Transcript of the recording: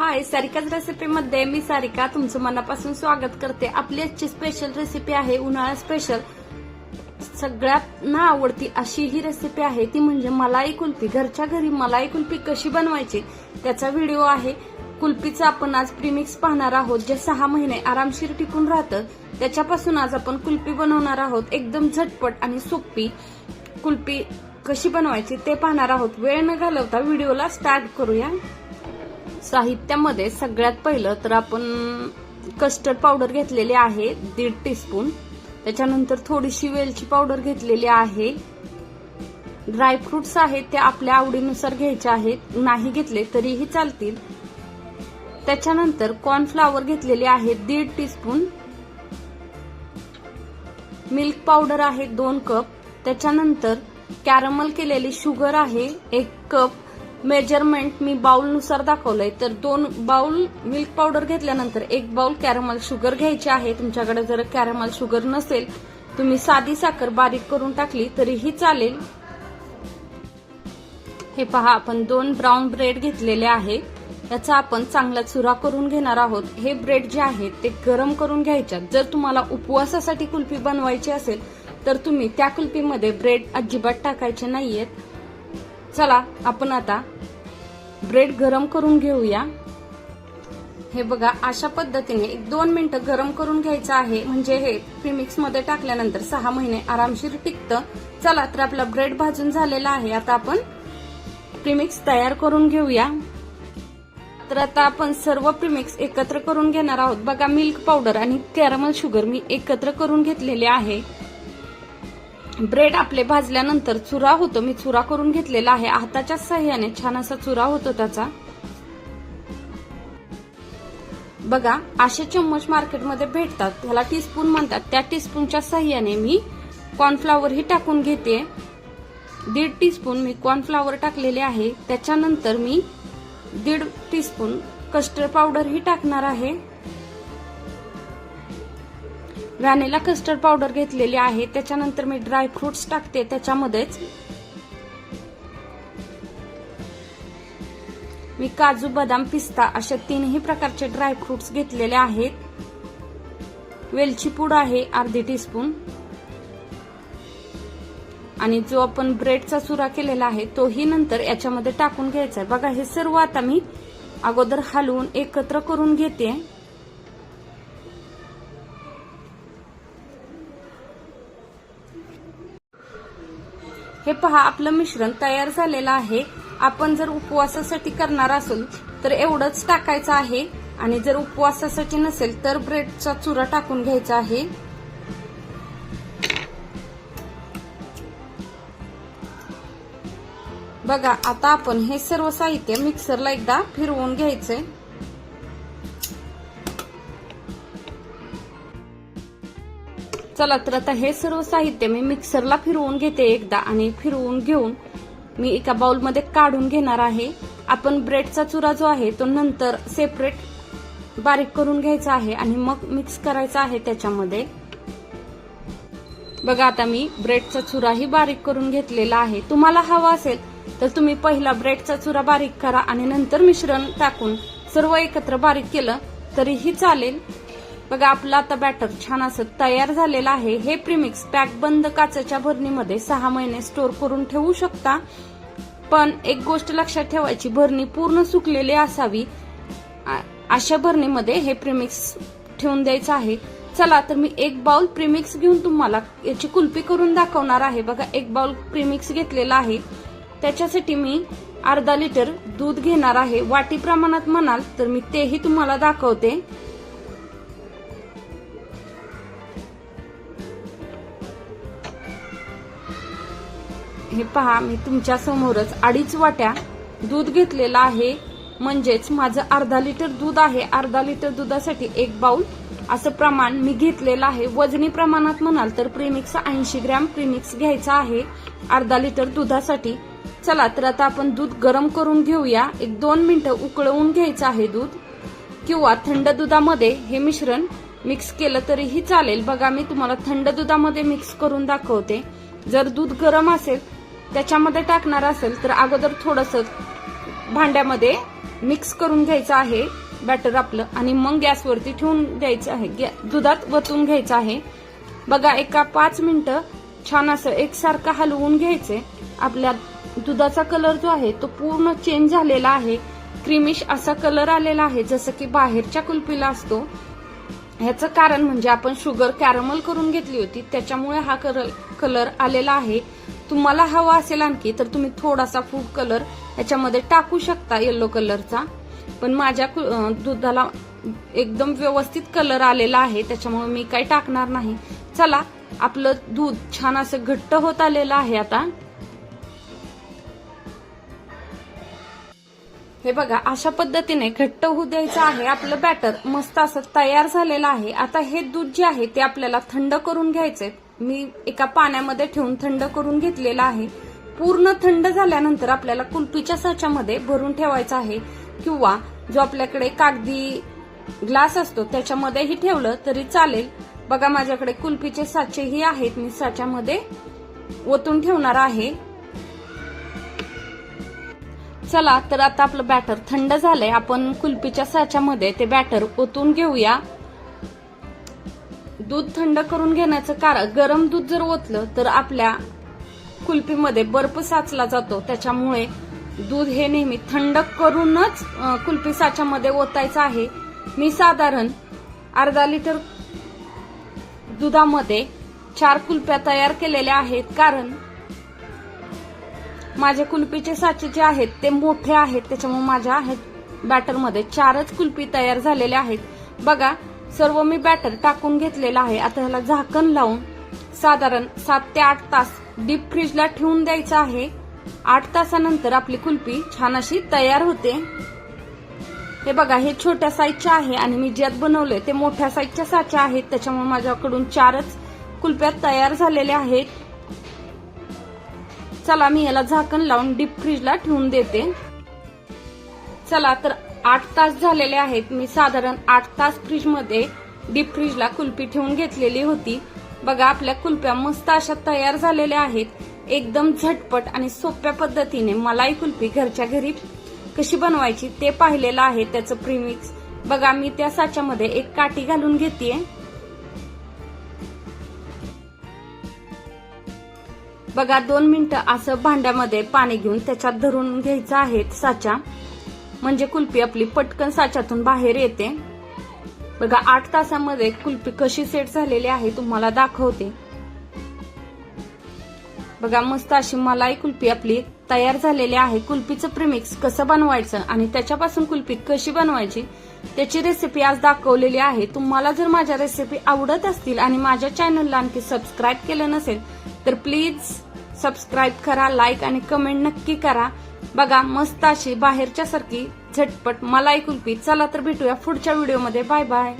हाय सारिकाच रेसिपीमध्ये मी सारिका तुमचं मनापासून स्वागत करते. आपली आजची स्पेशल रेसिपी आहे उन्हाळा स्पेशल सगळ्यांना आवडती अशी ही रेसिपी आहे ती म्हणजे मलाई कुल्फी. घरच्या घरी मलाई कुल्फी कशी बनवायची त्याचा व्हिडिओ आहे. कुल्फीचं आपण आज प्रीमिक्स पाहणार आहोत जे सहा महिने आरामशीर टिकून राहतं. त्याच्यापासून आज आपण कुल्फी बनवणार आहोत. एकदम झटपट आणि सोपी कुल्फी कशी बनवायची ते पाहणार आहोत. वेळ न घालवता व्हिडिओला स्टार्ट करूया. साहित्यामध्ये सगळ्यात पहिलं तर आपण कस्टर्ड पावडर घेतलेली आहे दीड टीस्पून त्याच्यानंतर थोडीशी वेलची पावडर घेतलेली आहे. ड्रायफ्रुट्स आहेत ते आपल्या आवडीनुसार घ्यायचे आहेत. नाही घेतले तरीही चालतील. त्याच्यानंतर कॉर्नफ्लावर घेतलेले आहे दीड टीस्पून मिल्क पावडर आहे दोन कप त्याच्यानंतर कॅरमल केलेली शुगर आहे एक कप मेजरमेंट मी बाउलनुसार दाखवलंय. तर दोन बाउल मिल्क पावडर घेतल्यानंतर एक बाउल कॅरमल शुगर घ्यायची आहे. तुमच्याकडे जर कॅरमल शुगर नसेल तुम्ही साधी साखर बारीक करून टाकली तरीही चालेल. हे पहा आपण दोन ब्राऊन ब्रेड घेतलेले आहे. याचा आपण चांगला चुरा करून घेणार आहोत. हे ब्रेड जे आहेत ते गरम करून घ्यायच्यात जर तुम्हाला उपवासासाठी कुल्फी बनवायची असेल तर तुम्ही त्या कुल्फीमध्ये ब्रेड अजिबात टाकायचे नाहीयेत. चला आपण आता ब्रेड गरम करून घेऊया. हे बघा अशा पद्धतीने एक दोन मिनिटं गरम करून घ्यायचं आहे. म्हणजे हे प्रीमिक्समध्ये टाकल्यानंतर सहा महिने आरामशीर टिकतं. चला तर आपला ब्रेड भाजून झालेला आहे. आता आपण प्रीमिक्स तयार करून घेऊया. तर आता आपण सर्व प्रीमिक्स एकत्र करून घेणार आहोत. बघा मिल्क पावडर आणि कॅरमल शुगर मी एकत्र करून घेतलेले आहे. ब्रेड आपले भाजल्यानंतर चुरा होतो. मी चुरा करून घेतलेला आहे. हाताच्या सहाय्याने छान असा चुरा होतो त्याचा. बघा असे चम्मच मार्केटमध्ये भेटतात. त्याला टीस्पून म्हणतात. त्या टीस्पूनच्या सहाय्याने मी कॉर्नफ्लॉवर ही टाकून घेते. दीड टीस्पून मी कॉर्नफ्लॉवर टाकलेले आहे. त्याच्यानंतर मी दीड टीस्पून कस्टर्ड पावडर ही टाकणार आहे. व्हॅनिला कस्टर्ड पावडर घेतलेली आहे. त्याच्यानंतर मी ड्रायफ्रुट्स टाकते. त्याच्यामध्येच मी काजू बदाम पिस्ता अशा तीनही प्रकारचे ड्रायफ्रुट्स घेतलेले आहेत. वेलची पूड आहे अर्धी टीस्पून आणि जो आपण ब्रेडचा सुरा केलेला आहे तोही नंतर याच्यामध्ये टाकून घ्यायचा आहे. बघा हे सर्व आता मी अगोदर हलवून एकत्र करून घेते. हे पहा आपलं मिश्रण तयार झालेलं आहे. आपण जर उपवासासाठी करणार असेल तर एवढंच टाकायचं आहे. आणि जर उपवासासाठी नसेल तर ब्रेडचा चुरा टाकून घ्यायचा आहे. बघा आता आपण हे सर्व साहित्य मिक्सरला एकदा फिरवून घ्यायचंय. चला तर आता हे सर्व साहित्य मी मिक्सरला फिरवून घेते एकदा आणि फिरवून घेऊन मी एका बाउलमध्ये काढून घेणार आहे. आपण ब्रेडचा चुरा जो आहे तो नंतर सेपरेट बारीक करून घ्यायचा आहे आणि मग मिक्स करायचा आहे त्याच्यामध्ये. बघा आता मी ब्रेडचा चुराही बारीक करून घेतलेला आहे. तुम्हाला हवा असेल तर तुम्ही पहिला ब्रेडचा चुरा बारीक करा आणि नंतर मिश्रण टाकून सर्व एकत्र बारीक केलं तरीही चालेल. बघा आपलं आता बॅटर छान असं तयार झालेलं आहे. हे प्रिमिक्स पॅक बंद काचेच्या भरणीमध्ये सहा महिने स्टोअर करून ठेवू शकता. पण एक गोष्ट लक्षात ठेवायची भरणी पूर्ण सुकलेली असावी. अशा भरणीमध्ये हे प्रिमिक्स ठेवून द्यायचं आहे. चला तर मी एक बाउल प्रिमिक्स घेऊन तुम्हाला याची कुल्पी करून दाखवणार आहे. बघा एक बाउल प्रिमिक्स घेतलेला आहे. त्याच्यासाठी मी अर्धा लिटर दूध घेणार आहे. वाटी प्रमाणात म्हणाल तर मी तेही तुम्हाला दाखवते. हे पहा मी तुमच्या समोरच अडीच वाट्या दूध घेतलेलं आहे. म्हणजेच माझं अर्धा लिटर दूध आहे. अर्धा लिटर दुधासाठी एक बाउल असं प्रमाण मी घेतलेलं आहे. वजनी प्रमाणात म्हणाल तर प्रीमिक्स ऐंशी ग्रॅम प्रीमिक्स घ्यायचा आहे अर्धा लिटर दुधासाठी. चला तर आता आपण दूध गरम करून घेऊया. एक दोन मिनिटं उकळवून घ्यायचं आहे दूध. किंवा थंड दुधामध्ये हे मिश्रण मिक्स केलं तरीही चालेल. बघा मी तुम्हाला थंड दुधामध्ये मिक्स करून दाखवते. जर दूध गरम असेल त्याच्यामध्ये टाकणार असेल तर अगोदर थोडस भांड्यामध्ये मिक्स करून घ्यायचं आहे बॅटर आपलं आणि मग गॅसवरती ठेवून द्यायचं आहे. गॅ- दुधात वतून घ्यायचं आहे. बघा एका पाच मिनिटं छान असं एकसारखं हलवून घ्यायचे आपल्या दुधाचा कलर जो आहे तो पूर्ण चेंज झालेला आहे. क्रिमिश असा कलर आलेला आहे जसं की बाहेरच्या कुल्फीला असतो. ह्याचं कारण म्हणजे आपण शुगर कॅरमल करून घेतली होती त्याच्यामुळे हा कलर आलेला आहे. तुम्हाला हवा असेल आणखी तर तुम्ही थोडासा फूड कलर याच्यामध्ये टाकू शकता येलो कलरचा पण माझ्या कु- दुधाला एकदम व्यवस्थित कलर आलेला आहे त्याच्यामुळे मी काही टाकणार नाही. चला आपलं दूध छान असं घट्ट होत आलेलं आहे आता. हे बघा अशा पद्धतीने घट्ट होऊ द्यायचं आहे आपलं बॅटर मस्त असं तयार झालेलं आहे. आता हे दूध जे आहे ते आपल्याला थंड करून घ्यायचंय. मी एका पाण्यामध्ये ठेवून थंड करून घेतलेलं आहे. पूर्ण थंड झाल्यानंतर आपल्याला कुल्फीच्या साच्यामध्ये भरून ठेवायचं आहे किंवा जो आपल्याकडे कागदी ग्लास असतो त्याच्यामध्येही ठेवलं तरी चालेल. बघा माझ्याकडे कुल्फीचे साचेही आहेत. मी साच्यामध्ये ओतून ठेवणार आहे. चला तर आता आपलं बॅटर थंड झालंय. आपण कुल्फीच्या साच्यामध्ये ते बॅटर ओतून घेऊया. दूध थंड करून घेण्याचं कारण गरम दूध जर ओतलं तर आपल्या कुल्फीमध्ये बर्फ साचला जातो. त्याच्यामुळे दूध हे नेहमी थंड करूनच कुल्फी साच्यामध्ये ओतायचं आहे. मी साधारण अर्धा लिटर दुधामध्ये चार कुल्प्या तयार केलेल्या आहेत. कारण माझे कुल्फीचे साचे जे आहेत ते मोठे आहेत. त्याच्यामुळे माझ्या आहेत बॅटरमध्ये चारच कुल्फी तयार झालेल्या आहेत. बघा सर्व मी बॅटर टाकून घेतलेला आहे. आता ह्याला झाकण लावून साधारण सात ते आठ तास डीप फ्रीजला ठेवून द्यायचं आहे. आठ तासानंतर आपली कुल्फी छान अशी तयार होते. हे बघा हे छोट्या साईजच्या आहे आणि मी ज्यात बनवले ते मोठ्या साईजच्या साच्या आहेत. त्याच्यामुळे माझ्याकडून चारच कुल्फ्या तयार झालेल्या आहेत. चला मी याला झाकण लावून डीप फ्रीजला ठेवून देते. चला तर आठ तास झालेले आहेत. मी साधारण आठ तास फ्रीजमध्ये डीप फ्रीजला कुल्फी ठेवून घेतलेली होती. बघा आपल्या कुल्प्या मस्त अशा तयार झालेल्या आहेत. एकदम झटपट आणि सोप्या पद्धतीने मलाई कुल्फी घरच्या घरी कशी बनवायची ते पाहिलेलं आहे त्याचं प्रीमिक्स बघा मी त्या साच्यामध्ये एक काठी घालून घेते बघा दोन मिनिटं असं भांड्यामध्ये पाणी घेऊन त्याच्यात धरून घ्यायचं आहे साचा. म्हणजे कुल्फी आपली पटकन साच्यातून बाहेर येते. बघा आठ तासामध्ये कुल्फी कशी सेट झालेली आहे तुम्हाला दाखवते. बघा मस्त अशी मलाई कुल्फी आपली तयार झालेली आहे. कुल्फीचं प्रिमिक्स कसं बनवायचं आणि त्याच्यापासून कुल्फी कशी बनवायची त्याची रेसिपी आज दाखवलेली आहे. तुम्हाला जर माझ्या रेसिपी आवडत असतील आणि माझ्या चॅनलला आणखी सबस्क्राईब केलं नसेल तर प्लीज सबस्क्राईब करा लाईक आणि कमेंट नक्की करा. बघा मस्त अशी बाहेरच्या सारखी झटपट मलाई कुल्फी चला तर भेटूया पुढच्या व्हिडिओमध्ये बाय बाय